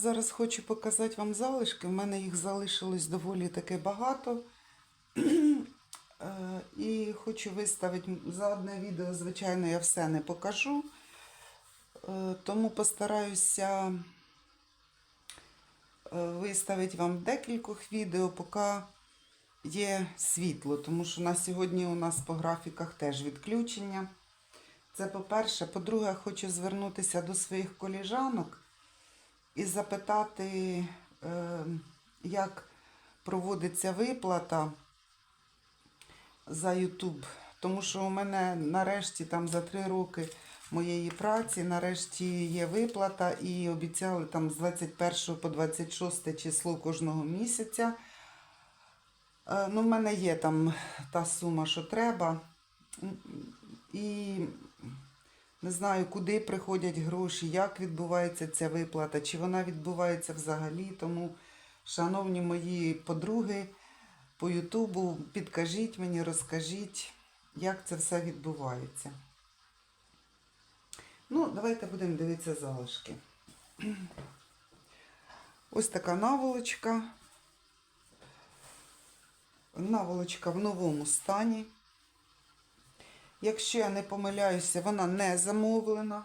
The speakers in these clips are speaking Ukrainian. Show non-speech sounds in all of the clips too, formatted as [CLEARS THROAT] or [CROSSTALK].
Зараз хочу показати вам залишки. В мене їх залишилось доволі таки багато. [CLEARS THROAT] Е, І хочу виставити за одне відео, звичайно, я все не покажу. Е, Тому постараюся е, виставити вам декількох відео, поки є світло, тому що на сьогодні у нас по графіках теж відключення. Це по-перше. По-друге, хочу звернутися до своїх коліжанок і запитати, е, як проводиться виплата за YouTube. Тому що у мене нарешті там за три роки моєї праці, нарешті є виплата і обіцяли там з 21 по 26 число кожного місяця. Е, Ну, в мене є там та сума, що треба. І не знаю, куди приходять гроші, як відбувається ця виплата, чи вона відбувається взагалі. Тому, шановні мої подруги по Ютубу, підкажіть мені, розкажіть, як це все відбувається. Ну, давайте будемо дивитися залишки. [CLEARS THROAT] Ось така наволочка. Наволочка в новому стані. Якщо я не помиляюся, вона не замовлена.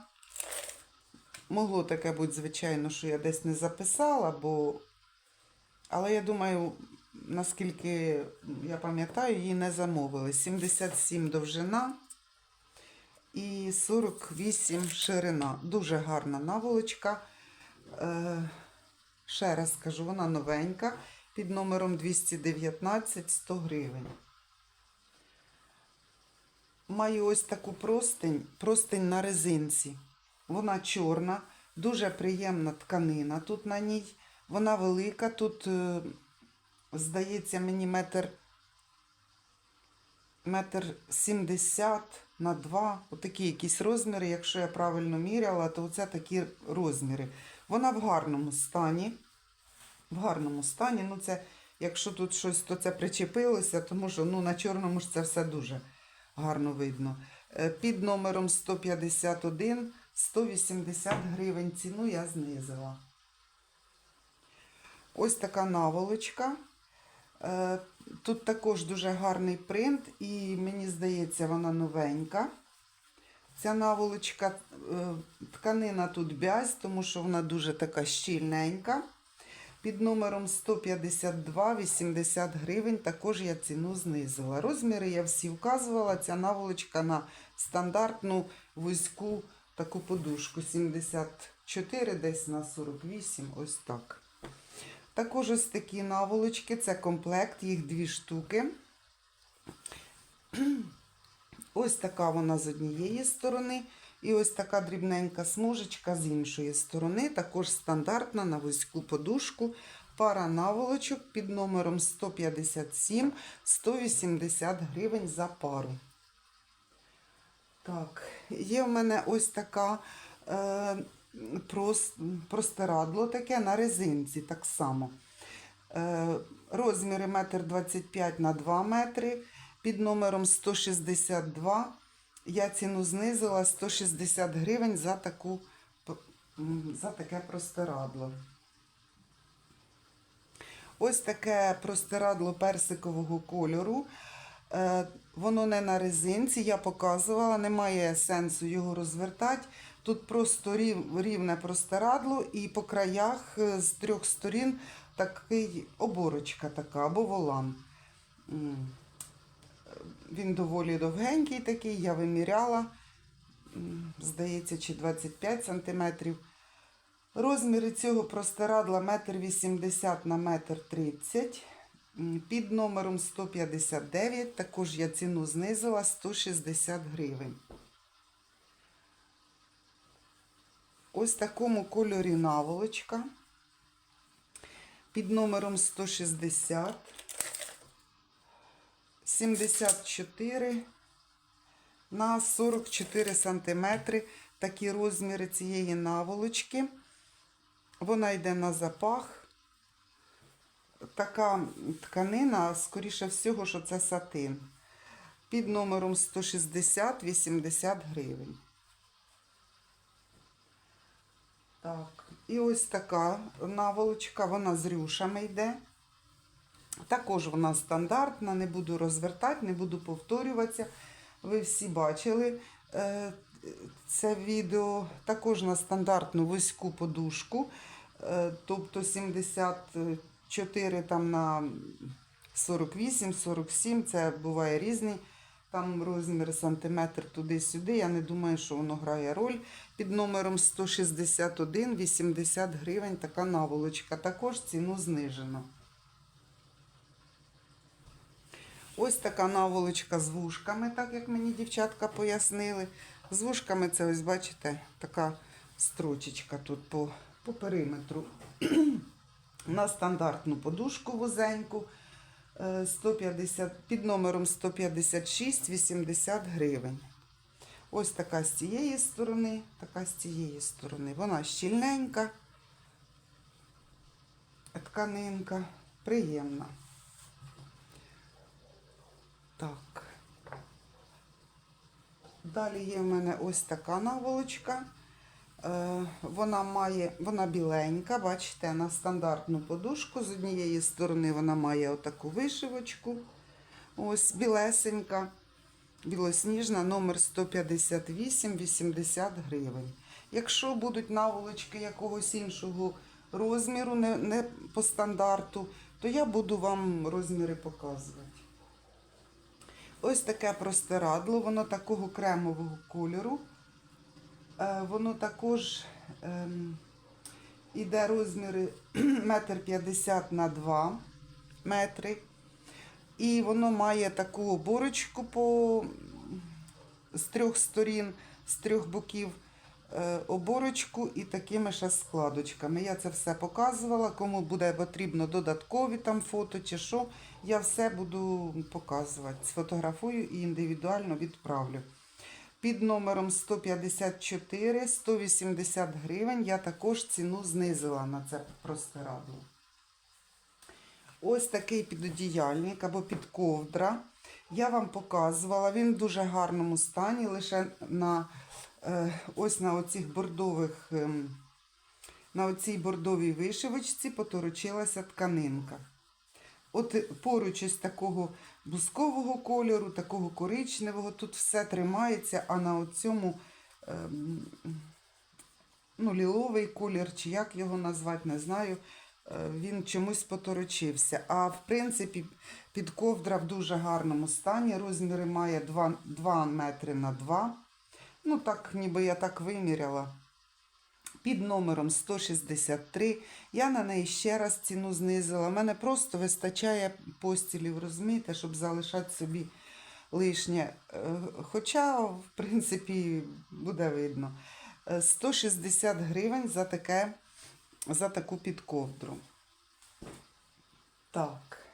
Могло таке бути, звичайно, що я десь не записала, бо. Але я думаю, наскільки я пам'ятаю, її не замовили. 77 довжина і 48 ширина. Дуже гарна наволочка. Е, ще раз скажу, вона новенька під номером 219 100 гривень. Маю ось таку простинь, простинь на резинці. Вона чорна, дуже приємна тканина тут на ній. Вона велика, тут, е, здається, мені метр, метр 70 на 2. Отакі якісь розміри. Якщо я правильно міряла, то це такі розміри. Вона в гарному стані. В гарному стані. Ну, це, якщо тут щось, то це причепилося, тому що ну, на чорному ж це все дуже гарно видно. Е, Під номером 151 180 гривень. Ціну я знизила. Ось така наволочка. Е, Тут також дуже гарний принт, і мені здається, вона новенька. Ця наволочка, е, тканина тут бязь, тому що вона дуже така щільненька. Під номером 152 80 гривень. Також я ціну знизила. Розміри я всі вказувала. Ця наволочка на стандартну вузьку таку подушку 74, десь на 48, ось так. Також ось такі наволочки, це комплект, їх дві штуки. Ось така вона з однієї сторони. І ось така дрібненька смужечка з іншої сторони. Також стандартна на вузьку подушку. Пара наволочок під номером 157 180 гривень за пару. Так, є в мене ось така е, простирадло таке на резинці так само. Е, розміри 1,25 м на 2 метри. Під номером 162 я ціну знизила 160 гривень за, таку, за таке простирадло. Ось таке простирадло персикового кольору. Е, Воно не на резинці, я показувала, немає сенсу його розвертати. Тут просто рівне простирадло і по краях е, з трьох сторін такий оборочка така або волан. Він доволі довгенький такий, я виміряла, здається, чи 25 сантиметрів. Розміри цього простирадла 1,80 на 1,30 м. Під номером 159, також я ціну знизила 160 гривень. Ось такому кольорі наволочка. Під номером 160. 74 на 44 сантиметри. Такі розміри цієї наволочки. Вона йде на запах. Така тканина, скоріше всього, що це сатин. Під номером 160-80 гривень. Так, і ось така наволочка, вона з рюшами йде. Також вона стандартна, не буду розвертати, не буду повторюватися. Ви всі бачили е, це відео. Також на стандартну вузьку подушку, е, тобто 74 там на 48, 47, це буває різний. Там розмір сантиметр туди-сюди. Я не думаю, що воно грає роль. Під номером 161 80 гривень така наволочка. Також ціну знижено. Ось така наволочка з вушками, так як мені дівчатка пояснили. З вушками це ось, бачите, така строчечка тут по, по периметру. [CLEARS THROAT] На стандартну подушку вузеньку. е, 150, під номером 156 80 гривень. Ось така з цієї сторони, така з цієї сторони. Вона щільненька, тканинка, приємна. Так. Далі є в мене ось така наволочка. Е, Вона має, вона біленька, бачите, на стандартну подушку. З однієї сторони вона має отаку вишивочку. Ось білесенька, білосніжна, номер 158, 80 гривень. Якщо будуть наволочки якогось іншого розміру, не, не по стандарту, то я буду вам розміри показувати. Ось таке простирадло, воно такого кремового кольору. Е, Воно також ем, іде розміри [CLEARS THROAT] 1,50 на 2 метри. І воно має таку оборочку по, з трьох сторін, з трьох боків оборочку і такими ще складочками. Я це все показувала. Кому буде потрібно додаткові там фото чи що, я все буду показувати. Сфотографую і індивідуально відправлю. Під номером 154 180 гривень я також ціну знизила на це простирадло. Ось такий підодіяльник або підковдра. Я вам показувала, він в дуже гарному стані, лише на е, ось на оцих бордових, ем, на оцій бордовій вишивочці поторочилася тканинка. От поруч із такого бускового кольору, такого коричневого, тут все тримається, а на цьому ем, ну, ліловий колір, чи як його назвати, не знаю. е, Він чомусь поторочився. А в принципі, підковдра в дуже гарному стані. Розміри має 2, 2 метри на 2. Ну, так, ніби я так виміряла. Під номером 163. Я на неї ще раз ціну знизила. У мене просто вистачає постілів, розумієте, щоб залишати собі лишнє. Е, Хоча, в принципі, буде видно. Е, 160 гривень за, таке, за таку підковдру. Так.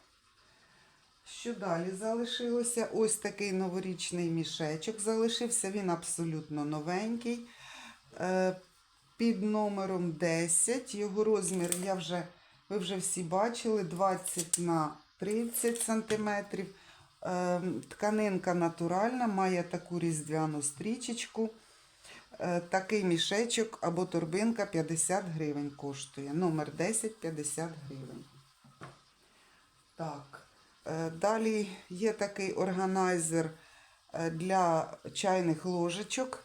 Що далі залишилося? Ось такий новорічний мішечок залишився. Він абсолютно новенький. Е, Під номером 10. Його розмір я вже, ви вже всі бачили, 20 на 30 сантиметрів. Е, Тканинка натуральна, має таку різдвяну стрічечку. Е, Такий мішечок або торбинка 50 гривень коштує. Номер 10 50 гривень. Так. Е, Далі є такий органайзер е, для чайних ложечок.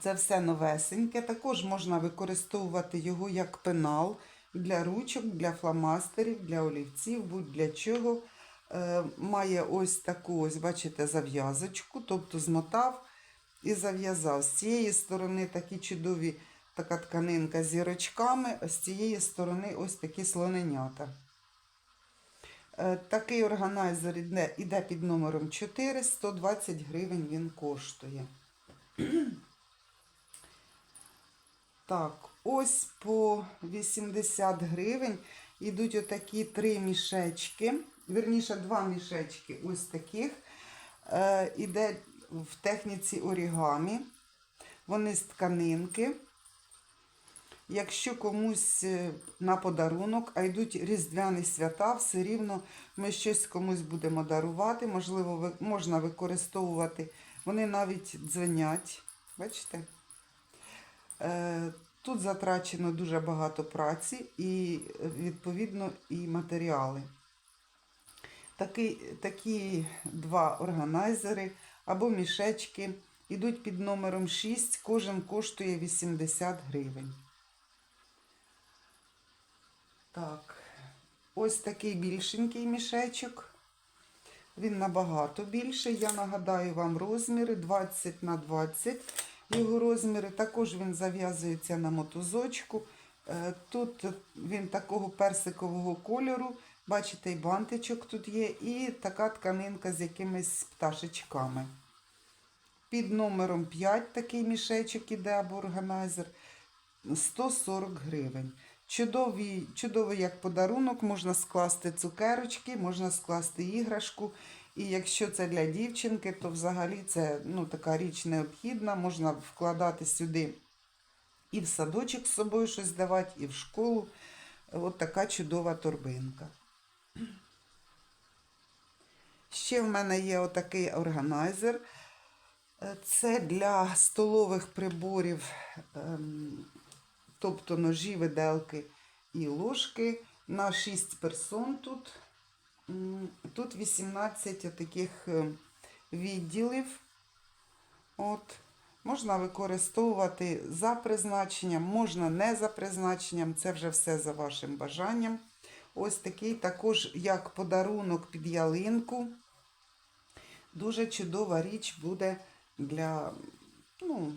Це все новесеньке. Також можна використовувати його як пенал для ручок, для фломастерів, для олівців, будь-для чого. Е, Має ось таку, ось, бачите, зав'язочку, тобто змотав і зав'язав. З цієї сторони такі чудові така тканинка з зірочками, а з цієї сторони ось такі слоненята. Е, Такий органайзер іде під номером 4, 120 гривень він коштує. [CLEARS THROAT] Так, ось по 80 гривень йдуть отакі три мішечки. Вірніше, два мішечки ось таких. Е, іде в техніці орігамі. Вони з тканинки. Якщо комусь е, на подарунок, а йдуть різдвяні свята, все рівно ми щось комусь будемо дарувати. Можливо, можна використовувати. Вони навіть дзвенять. Бачите? Е, Тут затрачено дуже багато праці і, е, відповідно, і матеріали. Такі, такі два органайзери або мішечки йдуть під номером 6, кожен коштує 80 гривень. Так, ось такий більшенький мішечок. Він набагато більший. Я нагадаю вам розміри 20 на 20 його розміри. Також він зав'язується на мотузочку. Е, Тут він такого персикового кольору. Бачите, і бантичок тут є, і така тканинка з якимись пташечками. Під номером 5 такий мішечок іде або органайзер 140 гривень. Чудовий, чудовий як подарунок, можна скласти цукерочки, можна скласти іграшку. І якщо це для дівчинки, то взагалі це ну, така річ необхідна. Можна вкладати сюди і в садочок з собою щось давати, і в школу. От така чудова торбинка. Ще в мене є отакий органайзер. Це для столових приборів, ем, тобто ножі, виделки і ложки на 6 персон тут. Тут 18 таких е, відділів. От. Можна використовувати за призначенням, можна не за призначенням, це вже все за вашим бажанням. Ось такий також як подарунок під ялинку. Дуже чудова річ буде для, ну,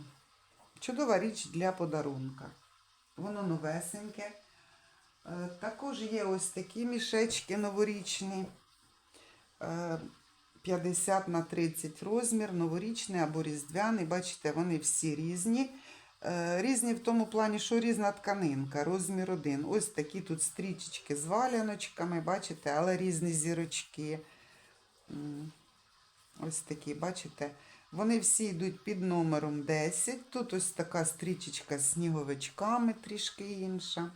чудова річ для подарунка. Воно новесеньке. Е, Також є ось такі мішечки новорічні. Е, 50 на 30 розмір, новорічний або різдвяний. Бачите, вони всі різні. Е, Різні в тому плані, що різна тканинка, розмір один. Ось такі тут стрічечки з валяночками, бачите, але різні зірочки. Ось такі, бачите? Вони всі йдуть під номером 10. Тут ось така стрічечка з сніговичками, трішки інша.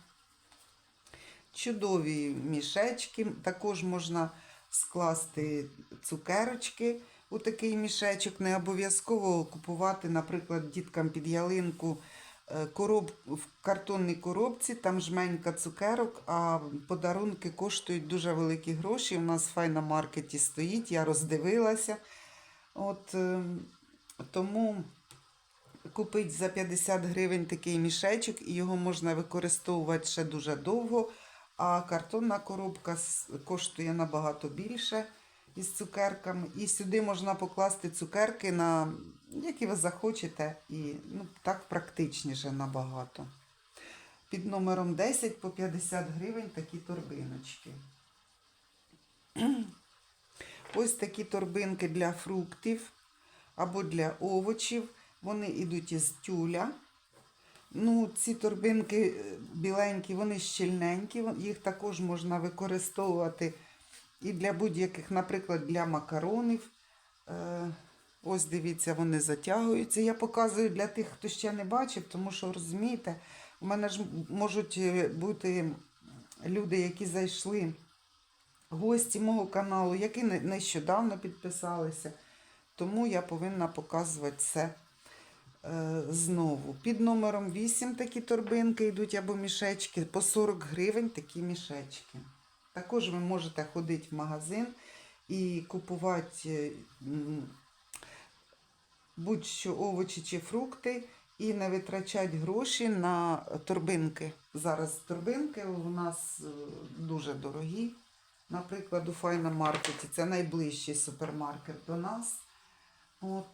Чудові мішечки. Також можна скласти цукерочки у такий мішечок. Не обов'язково купувати, наприклад, діткам під ялинку е, короб, в картонній коробці, там жменька цукерок, а подарунки коштують дуже великі гроші. У нас в файна-маркеті стоїть, я роздивилася. От, е, тому купить за 50 гривень такий мішечок, і його можна використовувати ще дуже довго. А картонна коробка коштує набагато більше із цукерками. І сюди можна покласти цукерки, на які ви захочете, і ну, так практичніше набагато. Під номером 10 по 50 гривень такі торбиночки. Ось такі торбинки для фруктів або для овочів. Вони йдуть із тюля. Ну, ці торбинки е, біленькі, вони щільненькі. Їх також можна використовувати і для будь-яких, наприклад, для макаронів. Е, Ось дивіться, вони затягуються. Я показую для тих, хто ще не бачив, тому що розумієте, у мене ж можуть е, бути люди, які зайшли гості мого каналу, які нещодавно підписалися. Тому я повинна показувати це е, знову. Під номером 8 такі торбинки йдуть або мішечки, по 40 гривень такі мішечки. Також ви можете ходити в магазин і купувати е, будь-що овочі чи фрукти і не витрачати гроші на торбинки. Зараз торбинки у нас е, дуже дорогі. Наприклад, у Файна маркеті це найближчий супермаркет до нас. От.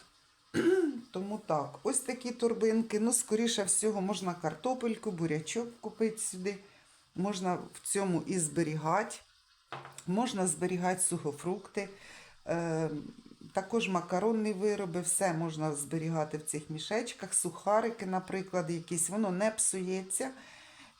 [CLEARS THROAT] Тому так, ось такі торбинки. Ну, скоріше всього, можна картопельку, бурячок купити сюди. Можна в цьому і зберігати. Можна зберігати сухофрукти. Е, також макаронні вироби, все можна зберігати в цих мішечках. Сухарики, наприклад, якісь, воно не псується.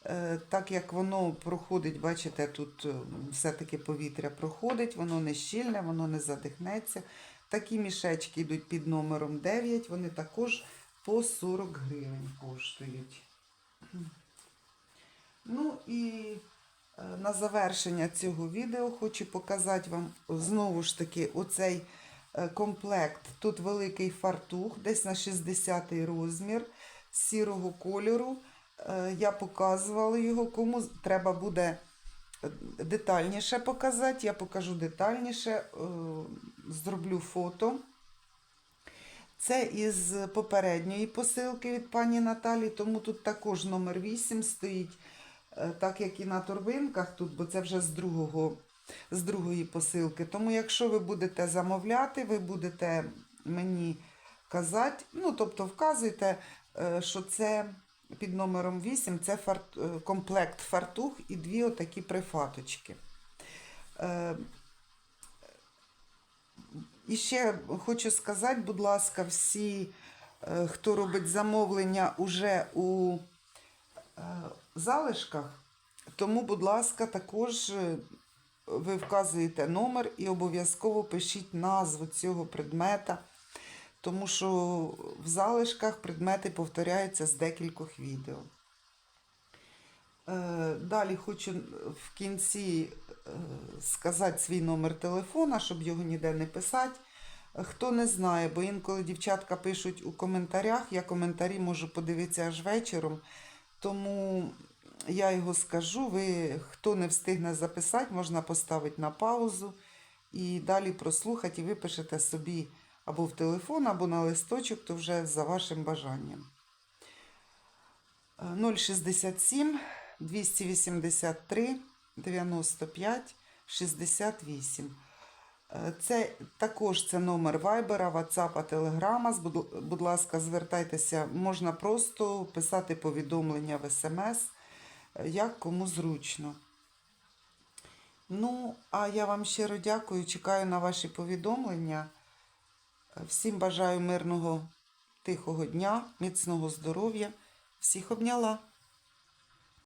Е, Так як воно проходить, бачите, тут е, все-таки повітря проходить, воно не щільне, воно не задихнеться. Такі мішечки йдуть під номером 9, вони також по 40 гривень коштують. Ну і е, на завершення цього відео хочу показати вам знову ж таки оцей комплект. Тут великий фартух, десь на 60 розмір, сірого кольору. Е, Я показувала його, кому треба буде е, детальніше показати. Я покажу детальніше, е, зроблю фото. Це із попередньої посилки від пані Наталі, тому тут також номер 8 стоїть, так як і на торбинках тут, бо це вже з другого, з другої посилки. Тому, якщо ви будете замовляти, ви будете мені казати, ну, тобто вказуйте, що це під номером 8 це фарт, е, комплект фартух і дві отакі прифаточки. Е, і ще хочу сказати, будь ласка, всі, е, хто робить замовлення уже у залишках, тому, будь ласка, також ви вказуєте номер і обов'язково пишіть назву цього предмета, тому що в залишках предмети повторяються з декількох відео. Е, Далі хочу в кінці е, сказати свій номер телефона, щоб його ніде не писати. Хто не знає, бо інколи дівчатка пишуть у коментарях, я коментарі можу подивитися аж вечором. Тому я його скажу. Ви, хто не встигне записати, можна поставити на паузу і далі прослухати, і ви пишете собі або в телефон, або на листочок, то вже за вашим бажанням. Е, 067 283 95 68. Е, Це також це номер Вайбера, Ватсапа, Телеграма. Будь, ласка, звертайтеся, можна просто писати повідомлення в смс, е, як кому зручно. Ну, а я вам щиро дякую, чекаю на ваші повідомлення. Всім бажаю мирного, тихого дня, міцного здоров'я. Всіх обняла.